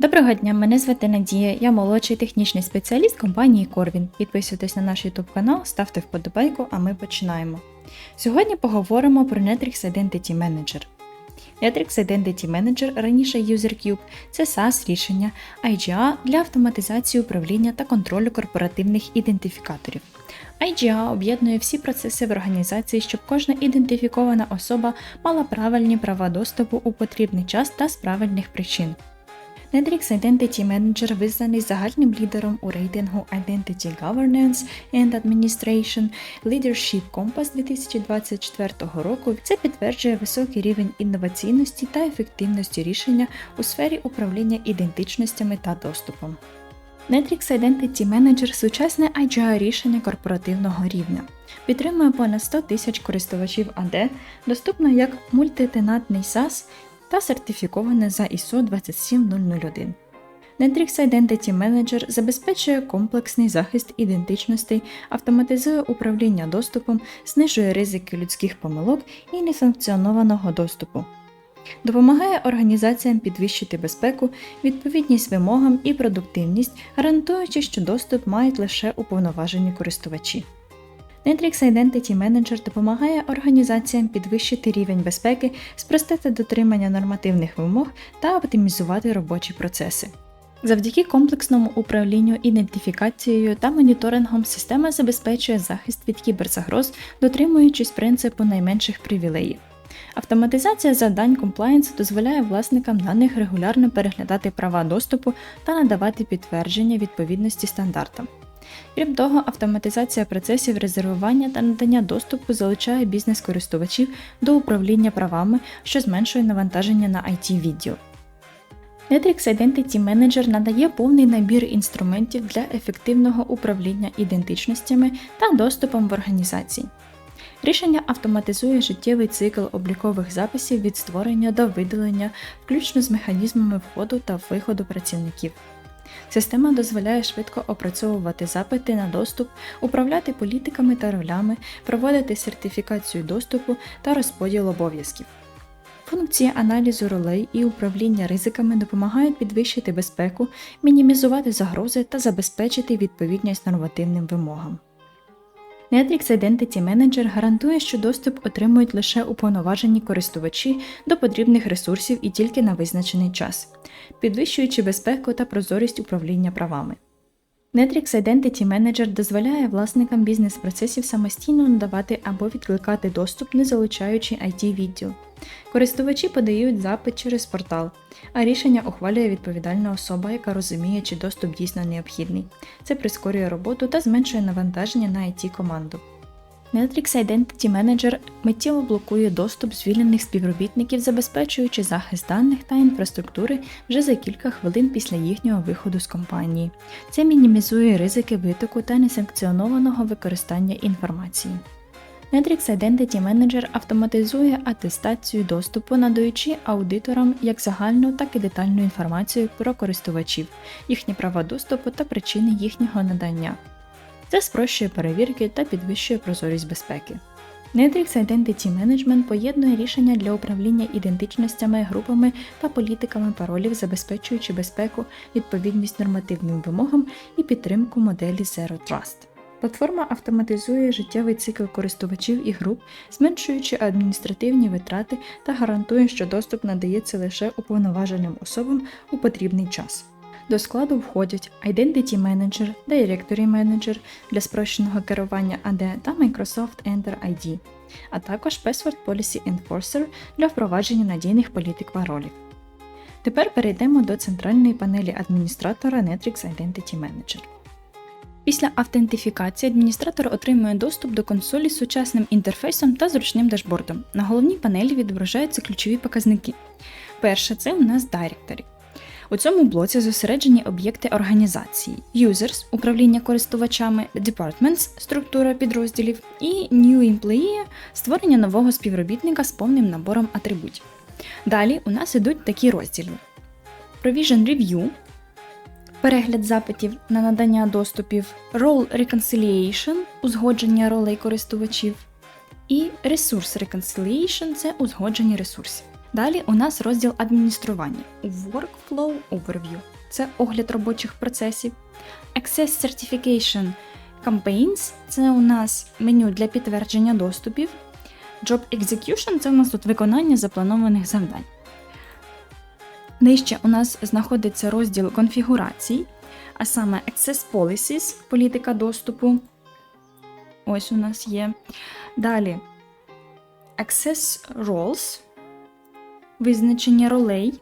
Доброго дня, мене звати Надія, я молодший технічний спеціаліст компанії Corvin. Підписуйтесь на наш YouTube канал, ставте вподобайку, а ми починаємо. Сьогодні поговоримо про Netrix Identity Manager. Netrix Identity Manager, раніше UserCube, це SaaS рішення IGA для автоматизації управління та контролю корпоративних ідентифікаторів. IGA об'єднує всі процеси в організації, щоб кожна ідентифікована особа мала правильні права доступу у потрібний час та з правильних причин. Netrix Identity Manager визнаний загальним лідером у рейтингу Identity Governance and Administration Leadership Compass 2024 року. Це підтверджує високий рівень інноваційності та ефективності рішення у сфері управління ідентичностями та доступом. Netrix Identity Manager – сучасне IGA рішення корпоративного рівня. Підтримує понад 100 тисяч користувачів AD, доступно як мультитенантний SaaS та сертифіковане за ISO 27001. Netrix Identity Manager забезпечує комплексний захист ідентичностей, автоматизує управління доступом, знижує ризики людських помилок і несанкціонованого доступу. Допомагає організаціям підвищити безпеку, відповідність вимогам і продуктивність, гарантуючи, що доступ мають лише уповноважені користувачі. Netrix Identity Manager допомагає організаціям підвищити рівень безпеки, спростити дотримання нормативних вимог та оптимізувати робочі процеси. Завдяки комплексному управлінню ідентифікацією та моніторингом система забезпечує захист від кіберзагроз, дотримуючись принципу найменших привілеїв. Автоматизація завдань комплаєнсу дозволяє власникам даних регулярно переглядати права доступу та надавати підтвердження відповідності стандартам. Крім того, автоматизація процесів резервування та надання доступу залучає бізнес-користувачів до управління правами, що зменшує навантаження на it відділ Netrix Identity Manager надає повний набір інструментів для ефективного управління ідентичностями та доступом в організації. Рішення автоматизує життєвий цикл облікових записів від створення до видалення, включно з механізмами входу та виходу працівників. Система дозволяє швидко опрацьовувати запити на доступ, управляти політиками та ролями, проводити сертифікацію доступу та розподіл обов'язків. Функції аналізу ролей і управління ризиками допомагають підвищити безпеку, мінімізувати загрози та забезпечити відповідність нормативним вимогам. Netrix Identity Manager гарантує, що доступ отримують лише уповноважені користувачі до потрібних ресурсів і тільки на визначений час, підвищуючи безпеку та прозорість управління правами. Netrix Identity Manager дозволяє власникам бізнес-процесів самостійно надавати або відкликати доступ, не залучаючи it відділ. Користувачі подають запит через портал, а рішення ухвалює відповідальна особа, яка розуміє, чи доступ дійсно необхідний. Це прискорює роботу та зменшує навантаження на it команду. Netrix Identity Manager миттєво блокує доступ звільнених співробітників, забезпечуючи захист даних та інфраструктури вже за кілька хвилин після їхнього виходу з компанії. Це мінімізує ризики витоку та несанкціонованого використання інформації. Netrix Identity Manager автоматизує атестацію доступу, надаючи аудиторам як загальну, так і детальну інформацію про користувачів, їхні права доступу та причини їхнього надання. Це спрощує перевірки та підвищує прозорість безпеки. Netrix Identity Management поєднує рішення для управління ідентичностями, групами та політиками паролів, забезпечуючи безпеку, відповідність нормативним вимогам і підтримку моделі Zero Trust. Платформа автоматизує життєвий цикл користувачів і груп, зменшуючи адміністративні витрати та гарантує, що доступ надається лише уповноваженим особам у потрібний час. До складу входять Identity Manager, Directory Manager для спрощеного керування AD та Microsoft Enter ID, а також Password Policy Enforcer для впровадження надійних політик паролів. Тепер перейдемо до центральної панелі адміністратора Netrix Identity Manager. Після автентифікації адміністратор отримує доступ до консолі з сучасним інтерфейсом та зручним дашбордом. На головній панелі відображаються ключові показники. Перше це у нас Directory. У цьому блоці зосереджені об'єкти організації: Users – управління користувачами, Departments – структура підрозділів, і New Employee – створення нового співробітника з повним набором атрибутів. Далі у нас ідуть такі розділи: Provision Review – перегляд запитів на надання доступів, Role Reconciliation – узгодження ролей користувачів, і Resource Reconciliation – це узгодження ресурсів. Далі у нас розділ адміністрування Workflow Overview. Це огляд робочих процесів. Access Certification Campaigns це у нас меню для підтвердження доступів. Job Execution це у нас тут виконання запланованих завдань. Нижче у нас знаходиться розділ конфігурацій, а саме Access Policies, політика доступу. Ось у нас є. Далі Access Roles, визначення ролей.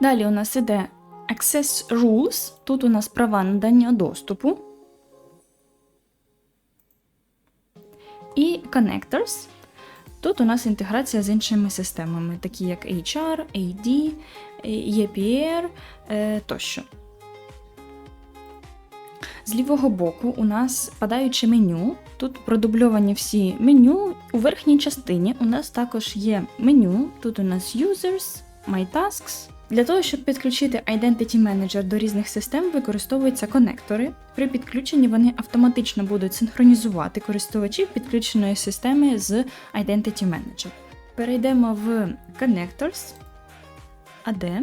Далі у нас іде Access Rules. Тут у нас права надання доступу. І Connectors. Тут у нас інтеграція з іншими системами, такі як HR, AD, EPR е, тощо. З лівого боку у нас падаюче меню. Тут продубльовані всі меню. У верхній частині у нас також є меню. Тут у нас Users, My Tasks. Для того, щоб підключити Identity Manager до різних систем, використовуються конектори. При підключенні вони автоматично будуть синхронізувати користувачів підключеної системи з Identity Manager. Перейдемо в Connectors, AD.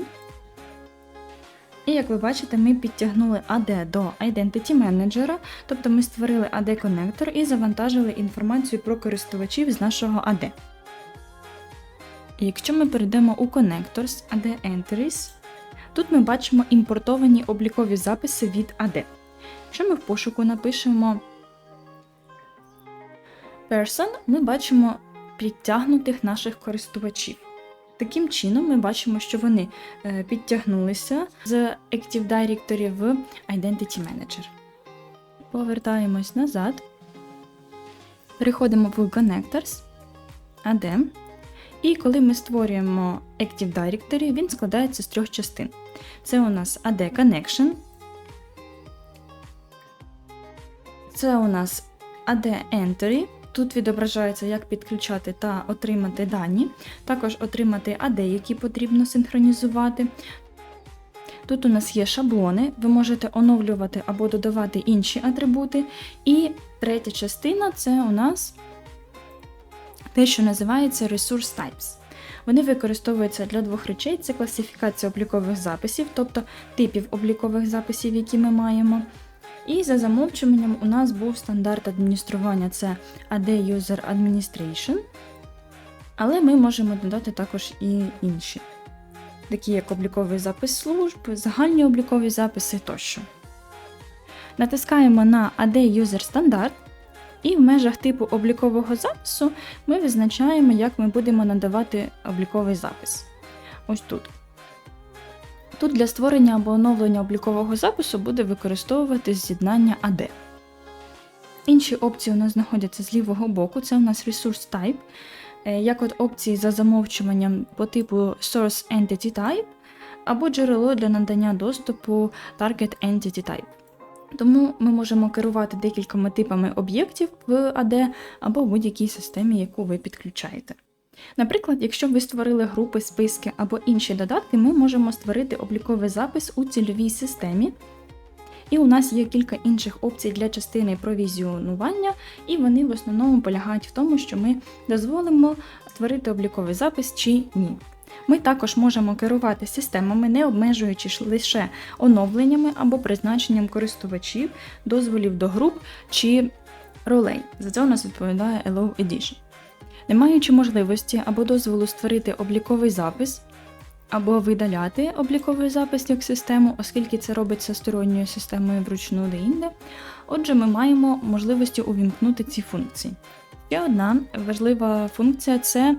І як ви бачите, ми підтягнули AD до Identity Manager, тобто ми створили AD-конектор і завантажили інформацію про користувачів з нашого AD. Якщо ми перейдемо у Connectors AD Entries, тут ми бачимо імпортовані облікові записи від AD. Якщо ми в пошуку напишемо Person, ми бачимо підтягнутих наших користувачів. Таким чином, ми бачимо, що вони е, підтягнулися з Active Directory в Identity Manager. Повертаємось назад. Переходимо в Connectors, AD. І коли ми створюємо Active Directory, він складається з трьох частин. Це у нас AD Connection, це у нас AD Entry. Тут відображається, як підключати та отримати дані, також отримати AD, які потрібно синхронізувати. Тут у нас є шаблони, ви можете оновлювати або додавати інші атрибути. І третя частина це у нас те, що називається Resource Types. Вони використовуються для двох речей: це класифікація облікових записів, тобто типів облікових записів, які ми маємо. І за замовчуванням у нас був стандарт адміністрування це AD User Administration. Але ми можемо додати також і інші, такі як обліковий запис служб, загальні облікові записи тощо. Натискаємо на AD User Standard, і в межах типу облікового запису ми визначаємо, як ми будемо надавати обліковий запис. Ось тут. Тут для створення або оновлення облікового запису буде використовуватись з'єднання AD. Інші опції у нас знаходяться з лівого боку, це у нас Resource Type, е, як от опції за замовчуванням по типу Source Entity Type, або джерело для надання доступу Target Entity Type. Тому ми можемо керувати декількома типами об'єктів в AD або в будь-якій системі, яку ви підключаєте. Наприклад, якщо ви створили групи, списки або інші додатки, ми можемо створити обліковий запис у цільовій системі. І у нас є кілька інших опцій для частини провізіонування, і вони в основному полягають в тому, що ми дозволимо створити обліковий запис чи ні. Ми також можемо керувати системами, не обмежуючи лише оновленнями або призначенням користувачів, дозволів до груп чи ролей. За це у нас відповідає Allow Edition. Не маючи можливості або дозволу створити обліковий запис, або видаляти обліковий запис як систему, оскільки це робиться сторонньою системою вручну деінде, отже, ми маємо можливості увімкнути ці функції. Ще одна важлива функція це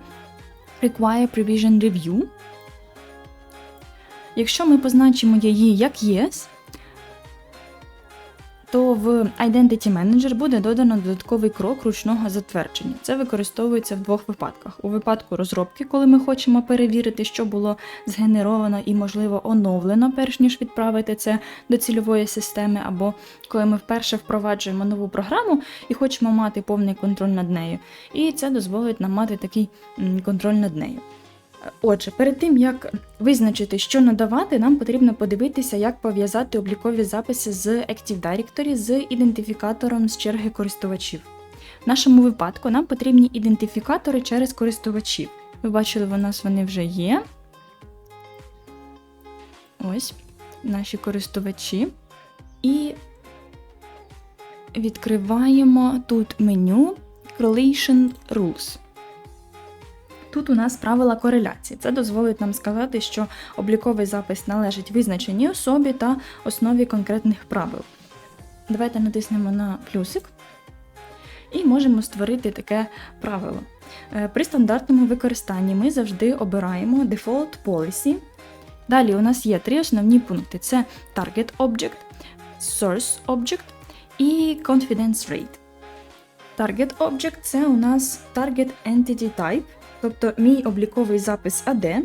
Require Provision Review. Якщо ми позначимо її як Yes, то в Identity Manager буде додано додатковий крок ручного затвердження. Це використовується в двох випадках: у випадку розробки, коли ми хочемо перевірити, що було згенеровано і, можливо, оновлено, перш ніж відправити це до цільової системи, або коли ми вперше впроваджуємо нову програму і хочемо мати повний контроль над нею. І це дозволить нам мати такий контроль над нею. Отже, перед тим як визначити, що надавати, нам потрібно подивитися, як пов'язати облікові записи з Active Directory з ідентифікатором з черги користувачів. В нашому випадку нам потрібні ідентифікатори через користувачів. Ви бачили, у нас вони вже є. Ось наші користувачі. І відкриваємо тут меню Correlation Rules. Тут у нас правила кореляції. Це дозволить нам сказати, що обліковий запис належить визначеній особі та основі конкретних правил. Давайте натиснемо на плюсик і можемо створити таке правило. Е, При стандартному використанні ми завжди обираємо Default Policy. Далі у нас є три основні пункти: це Target Object, Source Object і Confidence Rate. Target Object це у нас Target Entity Type, тобто мій обліковий запис AD.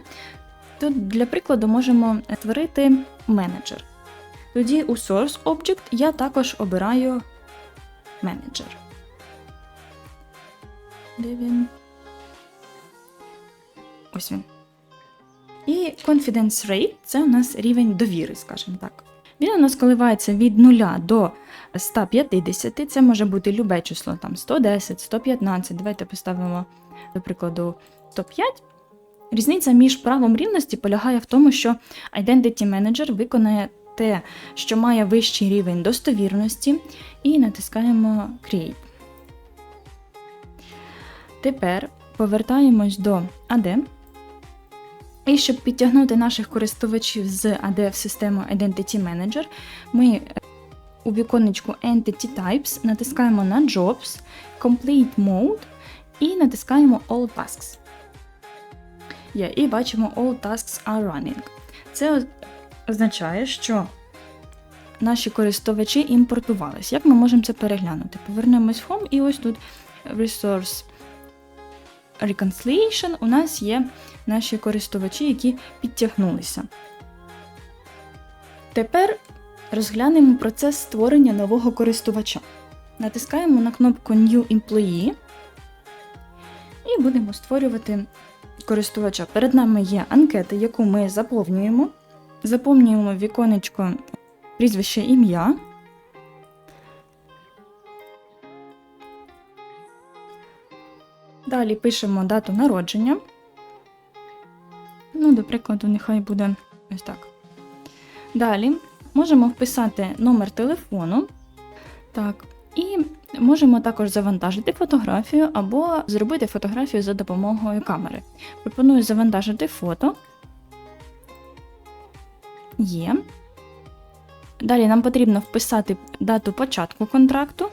Тут для прикладу можемо створити менеджер. Тоді у Source Object я також обираю менеджер. Де він? Ось він. І Confidence Rate це у нас рівень довіри, скажімо так. Він у нас коливається від 0 до 150. Це може бути любе число, там 110, 115. Давайте поставимо, до прикладу, 105. Різниця між правом рівності полягає в тому, що Identity Manager виконає те, що має вищий рівень достовірності, і натискаємо Create. Тепер повертаємось до AD. І щоб підтягнути наших користувачів з AD в систему Identity Manager, ми е, у віконечку Entity Types натискаємо на Jobs, Complete Mode і натискаємо All Tasks. Є, і бачимо All Tasks are running. Це означає, що наші користувачі імпортувались. Як ми можемо це переглянути? Повернемось в Home і ось тут Resource Reconciliation у нас є наші користувачі, які підтягнулися. Тепер розглянемо процес створення нового користувача. Натискаємо на кнопку New Employee і будемо створювати користувача. Перед нами є анкета, яку ми заповнюємо. Заповнюємо віконечко прізвище ім'я. Далі пишемо дату народження. Ну, до прикладу, нехай буде ось так. Далі можемо вписати номер телефону. Так. І можемо також завантажити фотографію або зробити фотографію за допомогою камери. Пропоную завантажити фото. Є. Далі нам потрібно вписати дату початку контракту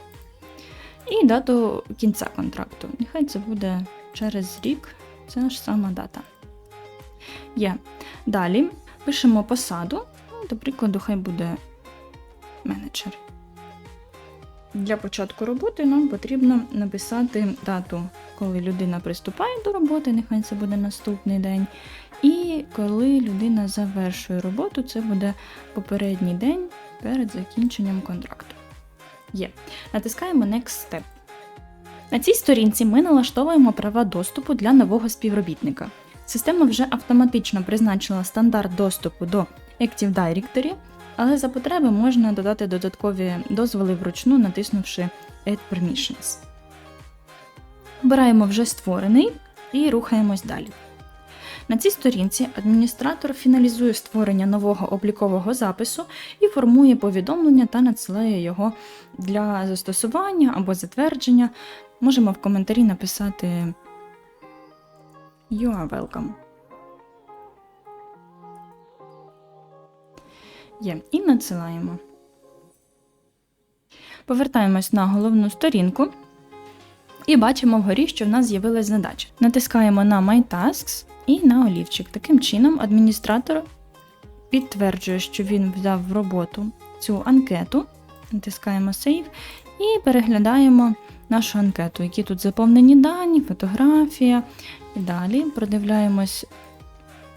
і дату кінця контракту. Нехай це буде через рік, це ж сама дата. Є. Далі пишемо посаду, ну, до прикладу, хай буде менеджер. Для початку роботи нам потрібно написати дату, коли людина приступає до роботи, нехай це буде наступний день. І коли людина завершує роботу, це буде попередній день перед закінченням контракту. Є. Натискаємо Next Step. На цій сторінці ми налаштовуємо права доступу для нового співробітника. Система вже автоматично призначила стандарт доступу до Active Directory, але за потреби можна додати додаткові дозволи вручну, натиснувши Add Permissions. Обираємо вже створений і рухаємось далі. На цій сторінці адміністратор фіналізує створення нового облікового запису і формує повідомлення та надсилає його для застосування або затвердження. Можемо в коментарі написати You are welcome. Є, і надсилаємо. Повертаємось на головну сторінку і бачимо вгорі, що в нас з'явилась задача. Натискаємо на My Tasks і на олівчик. Таким чином, адміністратор підтверджує, що він взяв в роботу цю анкету. Натискаємо Save і переглядаємо нашу анкету, які тут заповнені дані, фотографія. І далі продивляємось,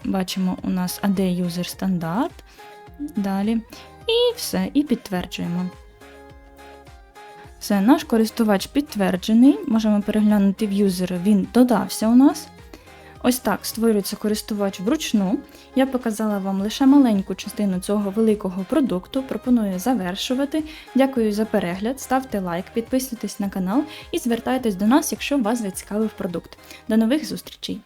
бачимо, у нас AD User стандарт. Далі. І все, і підтверджуємо. Все, наш користувач підтверджений. Можемо переглянути в юзера, він додався у нас. Ось так створюється користувач вручну. Я показала вам лише маленьку частину цього великого продукту. Пропоную завершувати. Дякую за перегляд, ставте лайк, підписуйтесь на канал і звертайтесь до нас, якщо вас зацікавив продукт. До нових зустрічей!